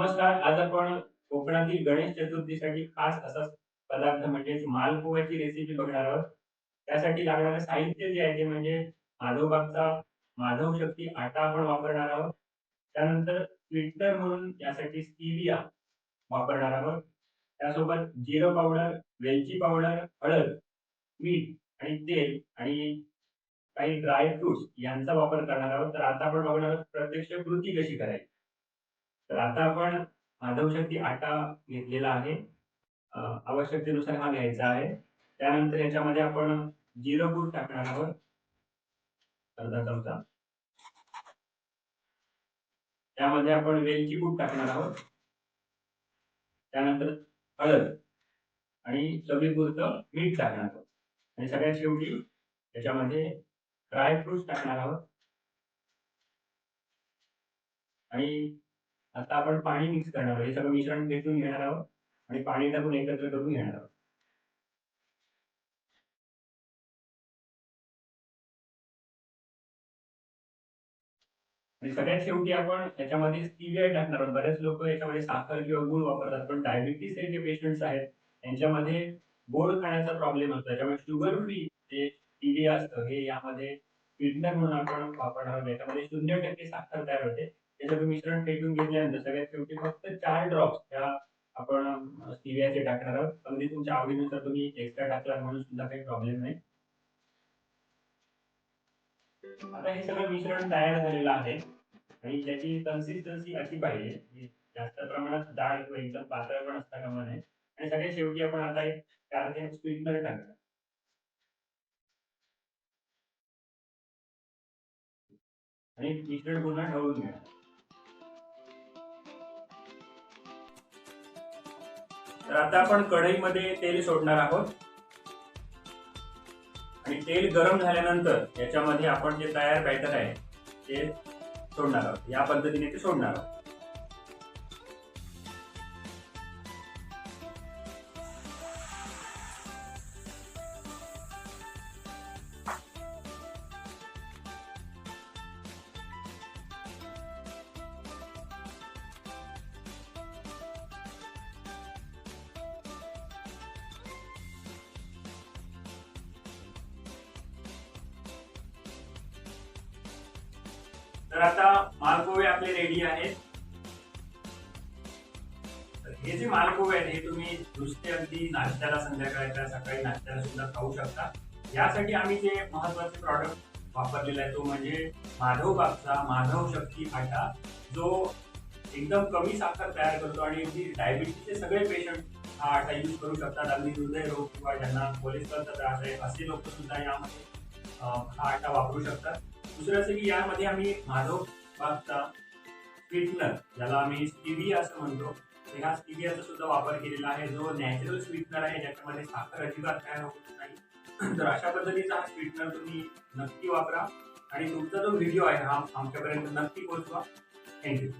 नमस्कार आज आपण कोकणातील गणेश चतुर्थीसाठी खास असा पदार्थ म्हणजेच मालपुव्याची रेसिपी बघणार आहोत. त्यासाठी लागणारं साहित्य जे आहे ते म्हणजे माधवबागचा माधव शक्ती आटा आपण वापरणार आहोत. त्यानंतर स्वीटनर म्हणून यासाठी स्टिविया वापरणार आहोत. त्यासोबत जिरं पावडर वेलची पावडर हळद मीठ आणि तेल आणि काही ड्राय फ्रुट्स यांचा वापर करणार आहोत. तर आता आपण बघणार आहोत प्रत्यक्ष कृती कशी करायची. तर आता आपण माधवशक्ती आटा घेतलेला आहे. अ, आवश्यकतेनुसार हा घ्यायचा आहे. त्यानंतर याच्यामध्ये आपण जिरं पूड टाकणार आहोत. अर्धा चमचा. त्यामध्ये आपण वेलची पूड टाकणार आहोत. त्यानंतर हळद आणि चवीपुरतं मीठ टाकणार आहोत. आणि सगळ्यात शेवटी त्याच्यामध्ये ड्रायफ्रुट्स टाकणार आहोत. आणि आता आपण पाणी मिक्स करणार आहोत. हे सगळं मिश्रण भेटून घेणार आहोत आणि पाणी टाकून एकत्र करून घेणार आहोत. सगळ्यात शेवटी आपण याच्यामध्ये स्टिविया टाकणार आहोत. बरेच लोक याच्यामध्ये साखर किंवा गुळ वापरतात पण डायबिटीस हे जे पेशंट्स आहेत त्यांच्यामध्ये गोड खाण्याचा प्रॉब्लेम असतो. त्याच्यामुळे शुगर फ्री जे स्टिविया असतं हे यामध्ये स्वीटनर म्हणून आपण वापरणार आहोत. याच्यामध्ये शून्य टक्के साखर तयार होते. तुम्ही मिश्रण फेटून घेतल्यानंतर सगळ्यात शेवटी फक्त चार ड्रॉप्स त्या आपण स्टिव्याचे टाकणार आहोत. अगदी तुमच्या आवडीनुसार तुम्ही एक्स्ट्रा टाकला म्हणून सुद्धा काही प्रॉब्लेम नाही. आता हे सगळं मिश्रण तयार झालेलं आहे. आणि त्याची कन्सिस्टन्सी अशी पाहिजे जास्त प्रमाणात डाळ किंवा एकदम पातळ पण असता कामा नये. आणि सगळ्यात शेवटी आपण आता एक चार ते स्वीटनर टाकणार. आणि मिश्रण पुन्हा ढवळून घ्या तर आता आपण कढईमध्ये तेल सोडणार आहोत. आणि तेल गरम झाल्यानंतर याच्यामध्ये आपण जे तयार बॅटर आहे ते सोडणार आहोत. या पद्धतीने ते सोडणार आहोत. तर आता मालपोहे आपले रेडी आहेत. हे जे मालपोहे आहेत हे तुम्ही नुसते अगदी नाश्त्याला संध्याकाळच्या सकाळी नाश्त्याला सुद्धा खाऊ शकता. यासाठी आम्ही जे महत्त्वाचे प्रॉडक्ट वापरलेला आहे तो म्हणजे माधव बागचा माधव शक्ती आटा जो एकदम कमी साखर तयार करतो आणि अगदी डायबिटीसचे सगळे पेशंट हा आटा यूज करू शकतात. अगदी हृदय रोग किंवा ज्यांना कोलेस्ट्रॉलचा त्रास आहे असे लोक सुद्धा यामध्ये हा आटा वापरू शकतात. दुसरं असं की यामध्ये आम्ही माधव बागचा स्वीटनर ज्याला आम्ही स्टिव्ही असं म्हणतो. तर ह्या सुद्धा वापर केलेला आहे. जो नॅचरल स्वीटनर आहे ज्याच्यामध्ये साखर अजिबात तयार होत नाही. तर अशा पद्धतीचा हा स्वीटनर तुम्ही नक्की वापरा. आणि तुमचा जो व्हिडिओ आहे हा आमच्यापर्यंत नक्की पोहोचवा. थँक्यू